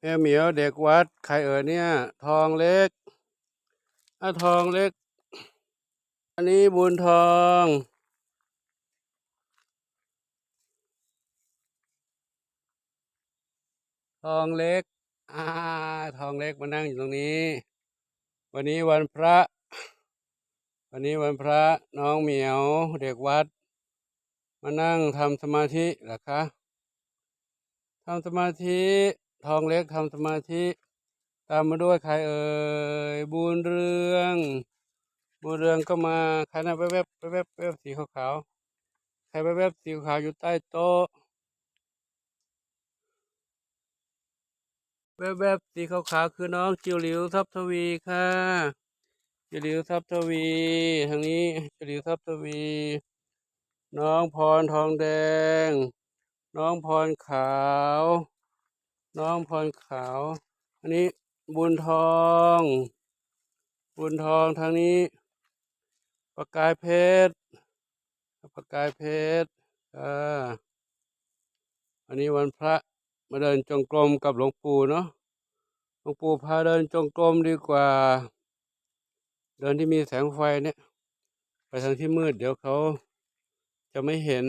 แม่เหมียวเด็กวัดใครเอ่ยเนี่ย ทองเล็กอะทองเล็ก อันนี้บุญทองทองเล็ก อ่า ทองเล็กมานั่งอยู่ตรงนี้ วันนี้วันพระ วันนี้วันพระน้องเหมียว เด็กวัด มานั่งทำสมาธิเหรอคะทำสมาธิ ทองเล็กทำสมาธิ ตามมาด้วยใครเอ่ยบุญเรือง บุญเรืองก็มาใครนะแวบๆแวบๆแวบๆแวบสีขาวๆใครแวบๆแวบสีขาวอยู่ใต้โต๊ะแวบๆแวบๆสีขาวๆคือน้องจิวหลิวทับทวีค่ะจิวหลิวทับทวีทางนี้จิวหลิวทับทวี น้องพรทองแดง น้องพรขาว น้องพรขาว อันนี้บุญทอง บุญทองทางนี้ประกายเพชรประกายเพชรอ่าอันนี้วันพระมาเดินจงกรมกับหลวงปู่เนาะหลวงปู่พาเดินจงกรมดีกว่า เดินที่มีแสงไฟเนี่ย ไปทางที่มืดเดี๋ยวเขาจะไม่เห็น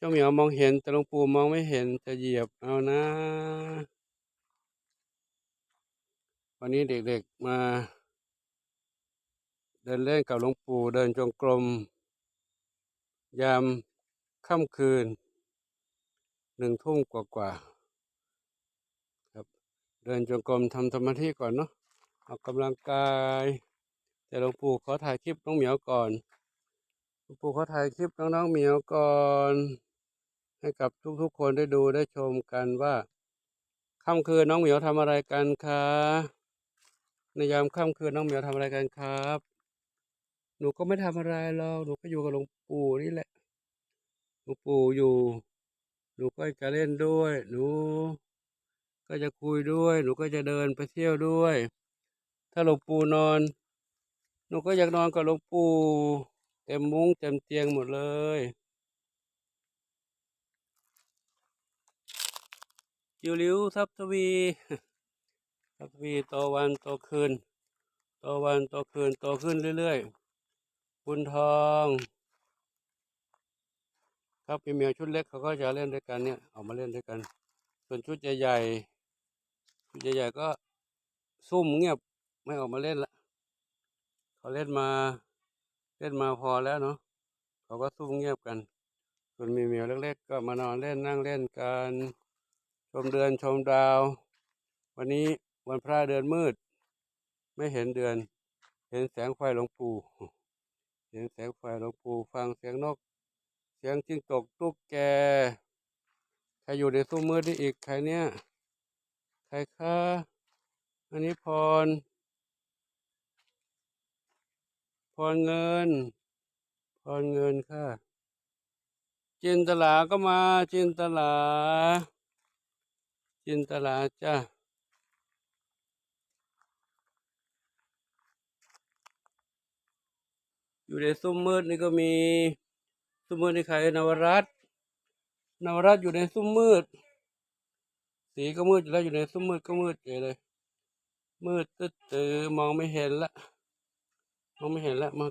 เจ้าเหมียวมองเห็น แต่หลวงปู่มองไม่เห็นจะเหยียบเอานะ วันนี้เด็กๆมา เดินเล่นกับหลวงปู่เดินจงกรม ยามค่ำคืน หนึ่งทุ่มกว่าๆครับ เดินจงกรมทำสมาธิก่อนเนาะออกกำลังกาย แต่หลวงปู่ขอถ่ายคลิปน้องเหมียวก่อนหลวงปู่ขอถ่ายคลิปน้องๆเหมียวก่อน ให้กับทุกๆคนได้ดูได้ชมกันว่าค่ำคืนน้องเหมียวทำอะไรกันคะในยามค่ำคืนน้องเหมียวทำอะไรกันครับ หนูก็ไม่ทำอะไรหรอกหนูก็อยู่กับหลวงปู่นี่แหละหลวงปู่อยู่ หนูก็จะเล่นด้วย หนู ก็จะคุยด้วย หนูก็จะเดินไปเที่ยวด้วย ถ้าหลวงปู่นอน หนูก็อยากนอนกับหลวงปู่เต็มมุ้งเต็มเตียงหมดเลย จิวหลิวทับทวีทับทวีโตวันโตคืนโตวันโตคืนโตขึ้นเรื่อยๆบุญทอง ครับพี่เมียวชุดเล็กเขาก็จะเล่นด้วยกันเนี่ยออกมาเล่นด้วยกัน ส่วนชุดใหญ่ๆชุดใหญ่ๆก็ซุ่มเงียบไม่ออกมาเล่นละเขาเล่นมาเล่นมาพอแล้วเนาะเขาก็ซุ่มเงียบกัน ส่วนมีเมียวเล็กๆก็มานอนเล่นนั่งเล่นกัน มเดือนชมดาว วันนี้วันพระเดือนมืด ไม่เห็นเดือน เห็นแสงไฟหลวงปู่เห็นแสงไฟหลวงปู่ฟังเสียงนก เสียงจิ้งจกตุ๊กแกใครอยู่ในซุ้มมืดนี่อีกใครเนี่ยใครคะอันนี้พร พรเงิน พรเงินค่ะจินตลาก็มาจินตลา จินตลาจ้าอยู่ในซุ้มมืดนี่ก็มีซุ้มมืดนี่ใครนวรัตนวรัตอยู่ในซุ้มมืด สีก็มืดอยู่แล้วอยู่ในซุ้มมืดก็มืดเลย มืดตึ๊ดตือมองไม่เห็นละมองไม่เห็นละมา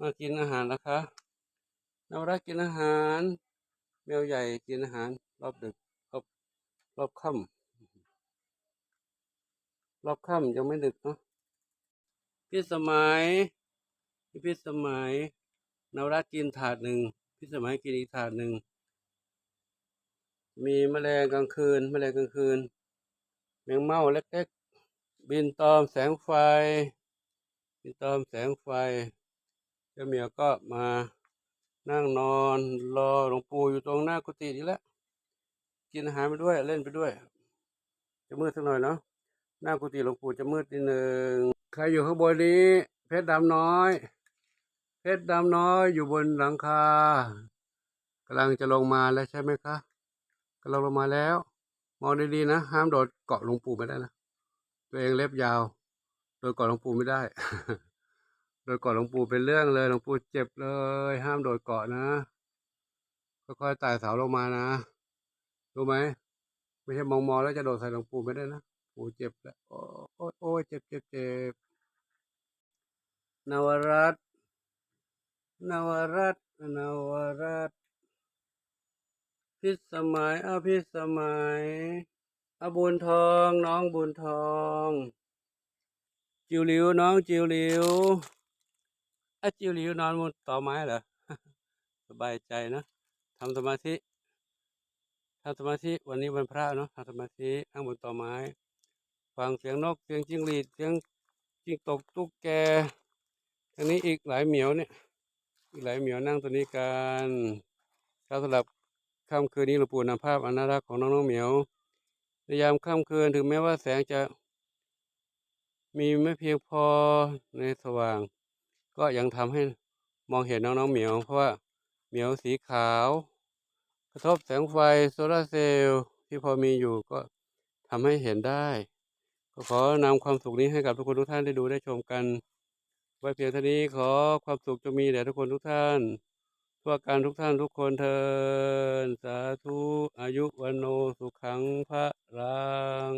มากินอาหารนะคะนวรัตกินอาหาร แมวใหญ่กินอาหารรอบดึก รอบค่ำรอบค่ำยังไม่ดึกเนาะพี่สมัยพี่สมัยนวรัตกินถาดหนึ่งพี่สมัยกินอีกถาดหนึ่งมีแมลงกลางคืนแมลงกลางคืน แมงเม่าเล็กๆบินตอมแสงไฟ บินตอมแสงไฟเจ้าเหมียวก็มานั่งนอนรอหลวงปู่อยู่ตรงหน้ากุฏินี่แหละ กินอาหารไปด้วย เล่นไปด้วย จะมืดสักหน่อยเนาะหน้ากุฏิหลวงปู่จะมืดนิดหนึ่งใครอยู่ข้างบนนี้ เพชรดำน้อย เพชรดำน้อยอยู่บนหลังคากำลังจะลงมาแล้วใช่ไหมคะกำลังลงมาแล้ว มองดีๆนะ ห้ามโดดเกาะหลวงปู่ไม่ได้นะตัวเองเล็บยาว โดดเกาะหลวงปู่ไม่ได้ โดดเกาะหลวงปู่เป็นเรื่องเลยหลวงปู่เจ็บเลย ห้ามโดดเกาะนะค่อยๆไต่เสาลงมานะ รู้ไหมไม่ใช่มองมองแล้วจะโดดใส่หลวงปู่ไม่ได้นะปู่เจ็บแล้วโอ้โอ้โอ้ยเจ็บเจ็บเจ็บนวรัตนวรัตนวรัตพิสมัยอภิสมัยอบุญทองน้องบุญทอง จิวหลิวน้องจิวหลิวอะจิวหลิวนอนบนต่อไม้เหรอสบายใจนะทำสมาธิ ทำสมาธิวันนี้วันพระเนาะทำสมาธินั่งบนต่อไม้ ฟังเสียงนกเสียงจิ้งหรีดเสียงจิ้งตกตุ๊กแกทางนี้อีกหลายเหมียวเนี่ยอีกหลายเหมียวนั่งตัวนี้กันครับสำหรับค่ำคืนนี้หลวงปู่นำภาพอนารักษ์ของน้องๆเหมียวในยามค่ำคืนถึงแม้ว่าแสงจะมีไม่เพียงพอในสว่าง ก็ยังทำให้มองเห็นน้องๆเหมียว เพราะว่าเหมียวสีขาว กระทบแสงไฟโซลาร์เซลล์ที่พอมีอยู่ก็ทำให้เห็นได้ก็ขอนำความสุขนี้ให้กับทุกคนทุกท่านได้ดูได้ชมกัน ไว้เพียงเท่านี้ขอความสุขจะมีแด่ทุกคนทุกท่านทั่วการทุกท่านทุกคนเทินสาธุอายุวันโนสุขังพระรัง